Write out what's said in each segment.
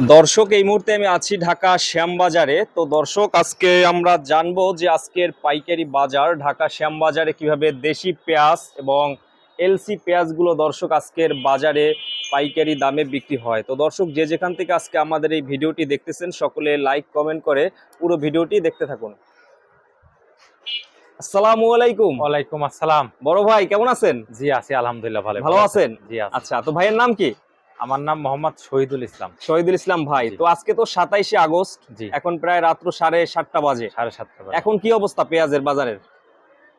দর্শক এই মুহূর্তে আমি আছি ঢাকা শ্যামবাজারে। তো দর্শক আজকে আমরা জানব যে আজকের পাইকারি বাজার ঢাকা শ্যামবাজারে কীভাবে দেশি পেঁয়াজ এবং এলসি পেঁয়াজগুলো দর্শক আজকের বাজারে পাইকারি দামে বিক্রি হয়। তো দর্শক যে যেখান থেকে আজকে আমাদের এই ভিডিওটি দেখতেছেন সকলে লাইক কমেন্ট করে পুরো ভিডিওটি দেখতে থাকুন। আসসালামু আলাইকুম। ওয়ালাইকুম আসসালাম। বড় ভাই কেমন আছেন? জি আছি আলহামদুলিল্লাহ ভালো। ভালো আছেন? জি আচ্ছা তো ভাইয়ের নাম কি? আমার নাম মোহাম্মদ শহীদুল ইসলাম। শহীদুল ইসলাম ভাই তো আজকে তো সাতাইশে আগস্ট এখন প্রায় রাত্র সাড়ে সাতটা বাজে। সাড়ে সাতটা বাজে। এখন কি অবস্থা পেঁয়াজের বাজারের?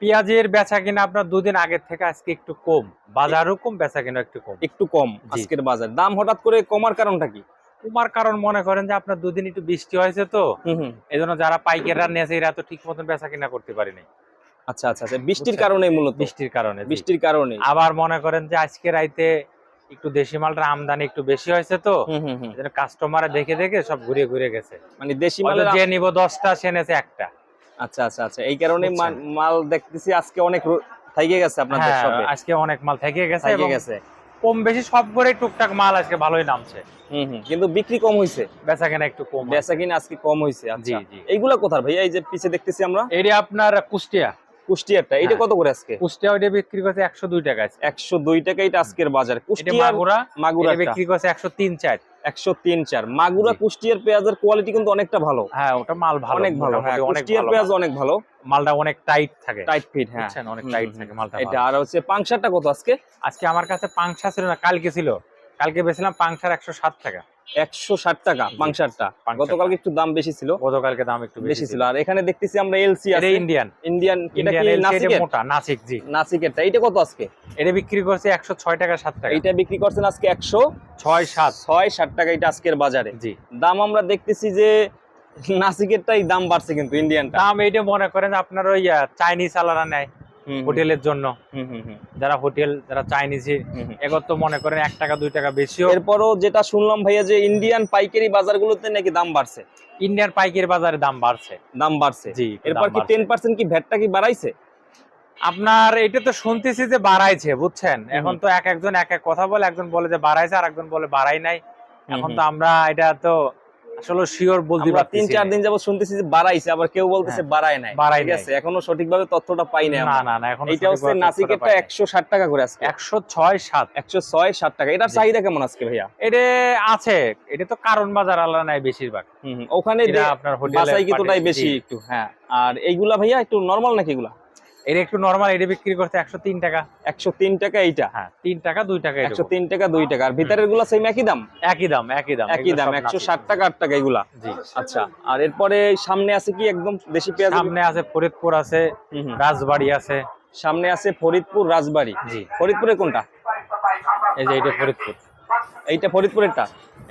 পেঁয়াজের বেচা কিনা আপনার দুদিন আগের থেকে আজকে একটু কম। বাজারও কম বেচা কিনা একটু কম। একটু কম আজকের বাজার। দাম হঠাৎ করে কমার কারণটা কি? তোমার কারণ মনে করেন যে আপনার দুদিন একটু বৃষ্টি হয়েছে তো। এই জন্য যারা পাইকাররা নিয়েছে এরা তো ঠিক মতন বেচা কিনা করতে পারেনি আচ্ছা আচ্ছা আচ্ছা। বৃষ্টির কারণে মূলত। বৃষ্টির কারণে বৃষ্টির কারণে আবার মনে করেন যে আজকে রাইতে একটু দেশি মালটার আমদানি একটু বেশি হয়েছে তো। কাস্টমার দেখে দেখে সব ঘুরে ঘুরে গেছে। মানে দেশি মালের যে নিব দশটা সে নেছে একটা। আচ্ছা আচ্ছা আচ্ছা। এই কারণে মাল দেখতেছি আজকে অনেক থাইকে গেছে আপনাদের হ্যাঁ সবে আজকে অনেক মাল থেকে গেছে এবং গেছে। কম বেশি সব করে টুকটাক মাল আজকে ভালোই নামছে। হুম হুম। কিন্তু বিক্রি কম হইছে। বেচা কেনা একটু কম। বেচা কিনা আজকে কম হইছে জি আচ্ছা। জি এইগুলা কোথার ভাইয়া এই যে পিছে দেখতেছি আমরা। এটি আপনার কুষ্টিয়া। কুষ্টিয়ারটা এটা হ্যাঁ। কত করে আজকে? কুষ্টিয়া ওইটা বিক্রি করছে একশো দুই টাকা আছে একশো দুই টাকা এটা আজকের বাজার। এটা কুষ্টিয়ার মাগুরা মাগুরা বিক্রি করছে একশো তিন চার। একশো তিন চার। মাগুরা কুষ্টিয়ার পেঁয়াজের কোয়ালিটি কিন্তু অনেকটা ভালো। হ্যাঁ ওটা মাল ভালো অনেক ভালো হ্যাঁ কুষ্টিয়ার পেঁয়াজ অনেক ভালো। মালটা অনেক টাইট থাকে। টাইট ফিট হ্যাঁ। অনেক টাইট থাকে মালটা এটা আর হচ্ছে পাংশাটা কত আজকে? আজকে আমার কাছে পাংশা ছিল না কালকে ছিল। কালকে বেছিলাম পাংশার একশো সাত টাকা। একশো ষাট টাকা পাংশারটা। গতকালকে একটু দাম বেশি ছিল। গতকালকে দাম একটু বেশি ছিল। আর এখানে দেখতেছি আমরা এলসি আছে। ইন্ডিয়ান ইন্ডিয়ান এটা কি নাসিকের? মোটা নাসিক জি। নাসিকেরটা। এটা কত আজকে? এটা বিক্রি করছে একশো ছয় টাকা সাত টাকা। এইটা বিক্রি করছেন আজকে একশো ছয় সাত। ছয় ষাট টাকা এটা আজকের বাজারে। জি। দাম আমরা দেখতেছি যে নাসিকেরটাই দাম বাড়ছে কিন্তু ইন্ডিয়ানটা দাম এইটা মনে করেন আপনার ওই চাইনিজ আলারা নেয়। হোটেলের জন্য। যারা হোটেল যারা চাইনিজে হুম, হুম। তো মনে করেন এক টাকা দুই টাকা বেশিও। এরপরও যেটা শুনলাম ভাইয়া যে ইন্ডিয়ান পাইকারি বাজারগুলোতে নাকি দাম বাড়ছে। ইন্ডিয়ান পাইকারি বাজারে দাম বাড়ছে। দাম বাড়ছে। জি এরপর কি টেন পার্সেন্ট কি ভ্যাটটা কি বাড়াইছে? আপনার এটা তো শুনতেছি যে বাড়াইছে বুঝছেন? এখন তো এক একজন এক এক কথা বলে একজন বলে যে বাড়াইছে আর একজন বলে বাড়াই নাই। এখন তো আমরা এটা তো আসলে শিওর বলতে আমরা তিন চার দিন শুনতেছি যে বাড়াইছে আবার কেউ বলতেছে হ্যাঁ, বাড়ায় নাই। ঠিক আছে এখনও সঠিকভাবে তথ্যটা পাই নাই না না না এখন এইটা হচ্ছে নাসিকেরটা একশো ষাট টাকা করে আজকে। একশো ছয় সাত। একশো ছয় ষাট টাকা। এটার চাহিদা কেমন আজকে ভাইয়া? এটা আছে। এটা তো কারণ বাজার আলাদা নাই বেশিরভাগ। হুম। ওখানে আপনার হোটেল বাসাই কিছুটাই বেশি একটু হ্যাঁ। আর এইগুলা ভাইয়া একটু নর্মাল নাকি এগুলা? এটা একটু নরমাল এটা বিক্রি করতে একশো তিন টাকা। একশো তিন টাকা এইটা? হ্যাঁ তিন টাকা দুই টাকা একশো। তিন টাকা দুই টাকা। আর ভিতরেরগুলা সেম একই দাম? একই দাম একই দাম একই দাম একশো। ষাট টাকা আট টাকা এগুলা? জি। আচ্ছা আর এরপরে সামনে আছে কি একদম দেশি পেঁয়াজ? সামনে আছে ফরিদপুর আছে। রাজবাড়ি আছে। সামনে আছে ফরিদপুর রাজবাড়ি। জি। ফরিদপুরে কোনটা? এই যে এটা ফরিদপুর। এইটা ফরিদপুরেরটা?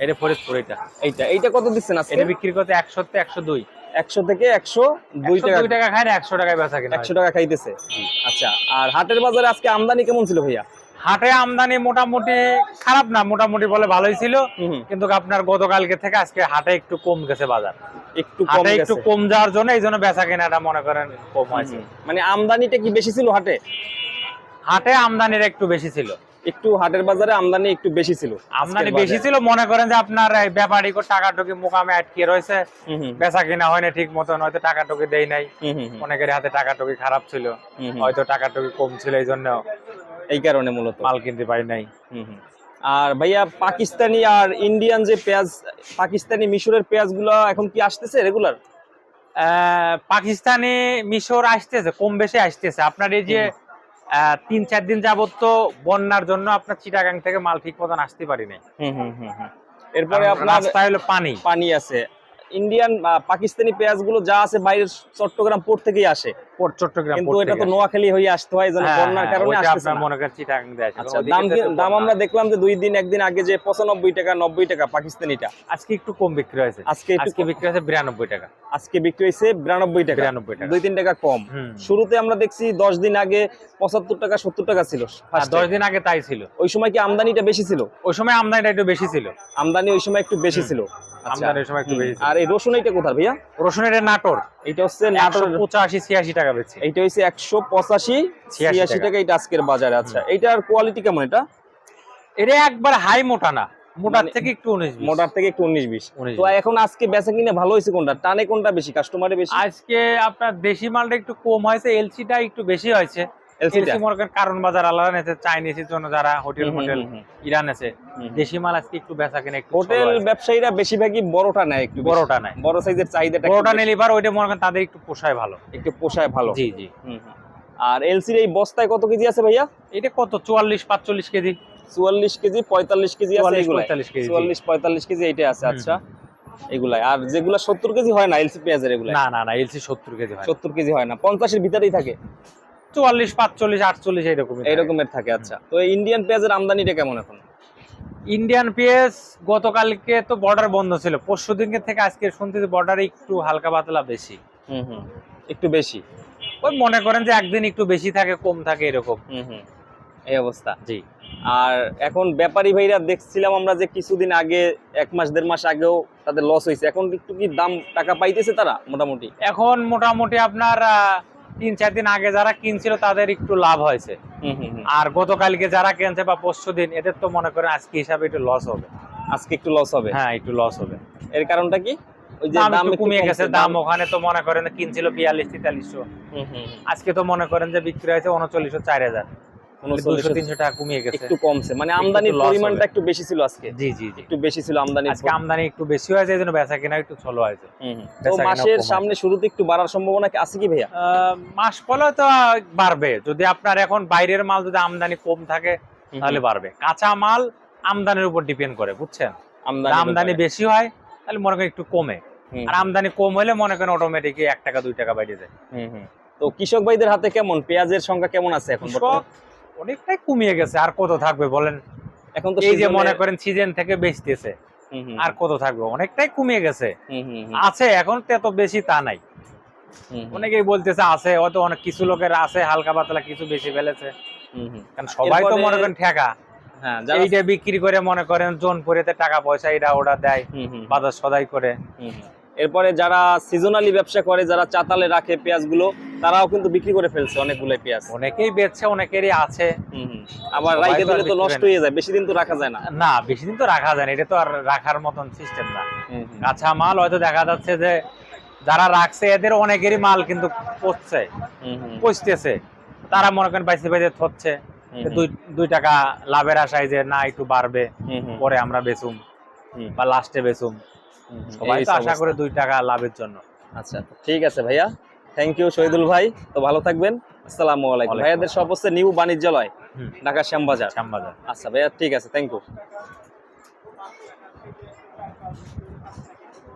এটা ফরিদপুর এটা এইটা এইটা কত দিচ্ছেন আজকে? এটা বিক্রি করতে একশো তে একশো দুই। একশো থেকে একশো দুই টাকা টাকা খায় একশো টাকায় বেচা কিনা একশো টাকা খাইতেছে। আচ্ছা আর হাটের বাজারে আজকে আমদানি কেমন ছিল ভাইয়া? হাটে আমদানি মোটামুটি খারাপ না মোটামুটি বলে ভালোই ছিল। কিন্তু আপনার গতকালকে থেকে আজকে হাটে একটু কম গেছে বাজার। একটু হাটে একটু কম যাওয়ার জন্য এই জন্য বেচা কেনাটা মনে করেন কম হয়েছে। মানে আমদানিটা কি বেশি ছিল হাটে? হাটে আমদানির একটু বেশি ছিল। একটু হাটের বাজারে আমদানি একটু বেশি ছিল। আমদানি বেশি ছিল মনে করেন যে আপনার ব্যাপারী টাকা টুকি মোকামে আটকে রয়েছে। বেচা কিনা হয় না ঠিক মতন হয়তো টাকা টুকি দেয় নাই। অনেকের হাতে টাকা টুকি খারাপ ছিল। হয়তো টাকা টুকি কম ছিল এই জন্য এই কারণে মূলত। মাল কিনতে পারি নাই। আর ভাইয়া পাকিস্তানি আর ইন্ডিয়ান যে পেঁয়াজ পাকিস্তানি মিশরের পেঁয়াজগুলো এখন কি আসতেছে রেগুলার? আহ, পাকিস্তানি মিশর আসতেছে কম বেশি আসতেছে। আপনার এই যে তিন চার দিন যাবত তো বন্যার জন্য আপনার চিটাগাং থেকে মাল ঠিক মতন আসতে পারি নাই এরপরে আপনার রাস্তায় হলো পানি। পানি আছে। ইন্ডিয়ান পাকিস্তানি পেঁয়াজগুলো যা আছে বাইরের চট্টগ্রাম পোর্ট থেকেই আসে। চট্টগ্রাম কিন্তু এটা তো নোয়াখালী হয়ে আসতে হয় যেন বন্যার কারণে আসতেছে না। মনে করেন চিটাগাং দিয়ে আসে। আচ্ছা দাম দাম আমরা দেখলাম যে দুই দিন একদিন আগে যে পঁচানব্বই টাকা নব্বই টাকা পাকিস্তানিটা। আজকে একটু কম বিক্রি হয়েছে। আজকে বিক্রি হয়েছে টাকা। আজকে বিক্রি হয়েছে বিরানব্বই টাকা। বিরানব্বই টাকা। দুই তিন টাকা কম। শুরুতে আমরা দেখছি দশ দিন আগে পঁচাত্তর টাকা সত্তর টাকা ছিল। আর first দশ time। দিন আগে তাই ছিল। ওই সময় কি আমদানিটা বেশি ছিল? ওই সময় আমদানিটা একটু বেশি ছিল। আমদানি ওই সময় একটু বেশি ছিল। সময় একটু বেশি আর এই রসুন এটা কোথায় ভাইয়া? রসুনের এই নাটোর। এইটা হচ্ছে পঁচাশি ছিয়াশি টাকা বেচছে এটা হচ্ছে একশো পঁচাশি 86 ছিয়াশি টাকা। এটা আজকের বাজারে। আচ্ছা এইটার কোয়ালিটি কেমন এটা? এটা একবার হাই মোটা না। মোটার মানে থেকে একটু উনিশ। মোটার থেকে একটু উনিশ বিশ। তো এখন আজকে বেচা কিনে ভালো হয়েছে কোনটা? টানে কোনটা বেশি? কাস্টমারে বেশি? আজকে আপনার দেশি মালটা একটু কম হয়েছে এলসিটা একটু বেশি হয়েছে। এলসি কারণ বাজার আলাদা নেছে চাইনিজের জন্য যারা হোটেল হোটেল ইরান আছে দেশি মাল আজকে একটু বেচা কিনা একটু হোটেল ব্যবসায়ীরা বেশিরভাগই বড়টা নেয় একটু বড়টা নেয়। বড় সাইজের চাহিদাটা বড়টা নিলে এবার ওইটা মনে তাদের একটু পোষায় ভালো। একটু পোষায় ভালো। জি জি। আর এলসির এই বস্তায় কত কেজি আছে ভাইয়া? এটা কত? চুয়াল্লিশ পাঁচচল্লিশ কেজি। চুয়াল্লিশ কেজি পঁয়তাল্লিশ কেজি আছে চুয়াল্লিশ পঁয়তাল্লিশ কেজি জি। চুয়াল্লিশ পঁয়তাল্লিশ কেজি এইটা আছে আচ্ছা। এগুলাই আর যেগুলা সত্তর কেজি হয় না এলসি পেঁয়াজের এগুলাই না না না এলসি সত্তর কেজি হয় সত্তর কেজি হয় না। পঞ্চাশের ভিতরেই থাকে। চুয়াল্লিশ পাঁচচল্লিশ আটচল্লিশ এইরকম এইরকমের থাকে আচ্ছা। তো ইন্ডিয়ান পেঁয়াজের আমদানিটা কেমন এখন? ইন্ডিয়ান পেঁয়াজ গতকালকে তো বর্ডার বন্ধ ছিল। পরশু দিনকে থেকে আজকে শুনতেছি বর্ডার একটু হালকা পাতলা বেশি। হুম হুম। একটু বেশি? ওই মনে করেন যে একদিন একটু বেশি থাকে কম থাকে এরকম। হুম হুম। এই অবস্থা। জি। আর এখন ব্যাপারী ভাইরা দেখছিলাম আমরা যে কিছুদিন আগে এক মাস দেড় মাস আগেও তাদের লস হয়েছে। এখন একটু কি দাম টাকা পাইতেছে তারা মোটামুটি? এখন মোটামুটি আপনার তিন চার দিন আগে যারা কিনছিল তাদের একটু লাভ হয়েছে। আর গতকালকে যারা কিনছে বা পরশু দিন এদের তো মনে করেন আজকে হিসাবে একটু লস হবে। আজকে একটু লস হবে? হ্যাঁ একটু লস হবে। এর কারণটা কি? ওই যে দাম কমছে, গেছে। দাম ওখানে তো মনে করেন কিনছিল বিয়াল্লিশ তেতাল্লিশশো। আজকে তো মনে করেন যে বিক্রি হয়েছে উনচল্লিশশো চার হাজার। দুশো 39 তিনশো টাকা কমিয়ে গেছে। একটু কমছে। মানে আমদানির পরিমাণটা একটু বেশি ছিল আজকে। জি জি জি। একটু বেশি ছিল আমদানি। আজকে আমদানি একটু বেশি হয়েছে এই বেচা কেনা একটু চলো হয়েছে। তো মাসের সামনে শুরুতে একটু বাড়ার সম্ভাবনা আছে কি ভাইয়া? মাস পরে তো বাড়বে। যদি আপনার এখন বাইরের মাল যদি আমদানি কম থাকে তাহলে বাড়বে। কাঁচা মাল আমদানির উপর ডিপেন্ড করে বুঝছেন? আমদানি বেশি হয় তাহলে মনে করেন একটু কমে। আর আমদানি কম হলে মনে করেন অটোমেটিক এক টাকা দুই টাকা বাইরে যায়। তো কৃষক ভাইদের হাতে কেমন? পেঁয়াজের সংখ্যা কেমন আছে এখন? অনেকটাই কমিয়ে গেছে। আর কত থাকবে বলেন? এখন তো এই যে মনে করেন সিজন থেকে বেচতেছে। আর কত থাকবে? অনেকটাই কমিয়ে গেছে। আছে এখন তো এত বেশি তা নাই। অনেকেই বলতেছে আছে হয়তো অনেক কিছু লোকের আছে হালকা পাতলা কিছু বেশি ফেলেছে। কারণ সবাই তো মনে করেন ঠেকা। হ্যাঁ এইটা বিক্রি করে মনে করেন জোন পরিতে টাকা পয়সা এটা ওটা দেয় বাজার সদাই করে। এরপরে যারা সিজনালি ব্যবসা করে যারা চাতালে রাখে পেঁয়াজগুলো তারাও কিন্তু বিক্রি করে ফেলছে অনেকগুলো পেঁয়াজ। অনেকেই বেচছে অনেকেরই আছে। আবার রাইখে তো দিলে তো নষ্ট হয়ে যায় বেশি দিন তো রাখা যায় না। না বেশি দিন তো রাখা যায় না এটা তো আর রাখার মতন সিস্টেম না। কাঁচা মাল হয়তো দেখা যাচ্ছে যে যারা রাখছে এদের অনেকেরই মাল কিন্তু পচছে পচতেছে। তারা মনে করেন বাইসে বাইসে থচ্ছে দুই দুই টাকা লাভের আশায় যে না একটু বাড়বে পরে আমরা বেচুম বা লাস্টে বেচুম। সবাই তো আশা করে দুই টাকা লাভের জন্য। আচ্ছা ঠিক আছে ভাইয়া। থ্যাংক ইউ শহীদুল ভাই। তো ভালো থাকবেন। আসসালামু আলাইকুম। ভাইয়াদের সব হচ্ছে নিউ বাণিজ্যালয়। ঢাকা শ্যামবাজার। শ্যামবাজার। আচ্ছা ভাইয়া ঠিক আছে থ্যাংক ইউ